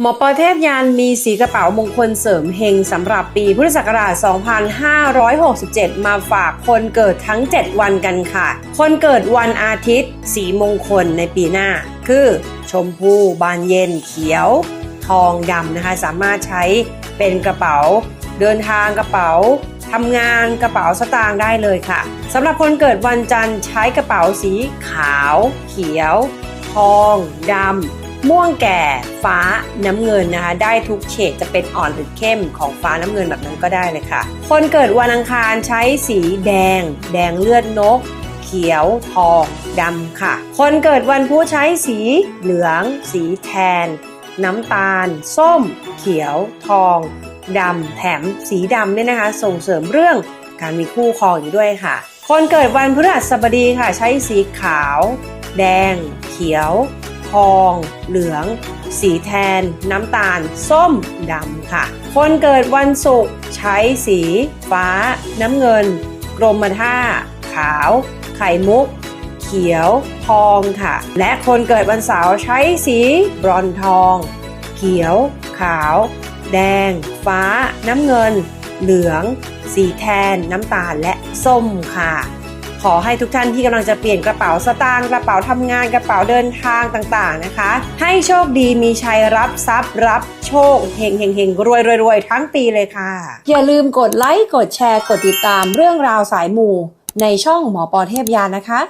หมอปอเทพยานมีสีกระเป๋ามงคลเสริมเฮงสำหรับปีพุทธศักราช 2567 มาฝากคนเกิดทั้ง 7 วันกันค่ะ คนเกิดวันอาทิตย์ สีมงคลในปีหน้า คือ ชมพู บานเย็น เขียว ทองดำนะคะ สามารถใช้เป็นกระเป๋า เดินทางกระเป๋าทำงานกระเป๋าสตางค์ได้เลยค่ะสำหรับคนเกิดวันจันทร์ใช้กระเป๋าสีขาว เขียว ทองดำ ม่วงแก่ฟ้าน้ำเงินนะคะ ได้ทุกเฉดจะเป็นอ่อนหรือเข้มของฟ้าน้ำเงินแบบนั้นก็ได้เลยค่ะ คนเกิดวันอังคารใช้สีแดง แดงเลือดนก เขียว ทองดำค่ะ คนเกิดวันพุธใช้สีเหลือง สีแทน น้ำตาล ส้ม เขียว ทองดำแถมสีดำเนี่ยนะคะ ส่งเสริมเรื่องการมีคู่ครองอีกด้วยค่ะ คนเกิดวันพฤหัสบดีค่ะ ใช้สีขาว แดง เขียว ทอง เหลือง สีแทน น้ำตาล ส้มดำค่ะ คนเกิดวันศุกร์ใช้สี ฟ้า น้ำเงิน กรมท่า ขาว ไข่มุก เขียว ทองค่ะ และคนเกิดวันเสาร์ใช้สีบรอนทอง เขียว ขาว แดง ฟ้า น้ำเงิน เหลือง สีแทน น้ำตาลและส้มค่ะ ขอให้ทุกท่านที่กำลังจะเปลี่ยนกระเป๋าสตางค์กระเป๋าทำงานกระเป๋าเดินทางต่างๆนะคะ ให้โชคดีมีชัยรับทรัพย์ รับโชคเฮงเฮงเฮงรวยรวยรวยทั้งปีเลยค่ะ อย่าลืมกดไลค์กดแชร์กดติดตามเรื่องราวสายมูในช่องหมอปอเทพยานะคะ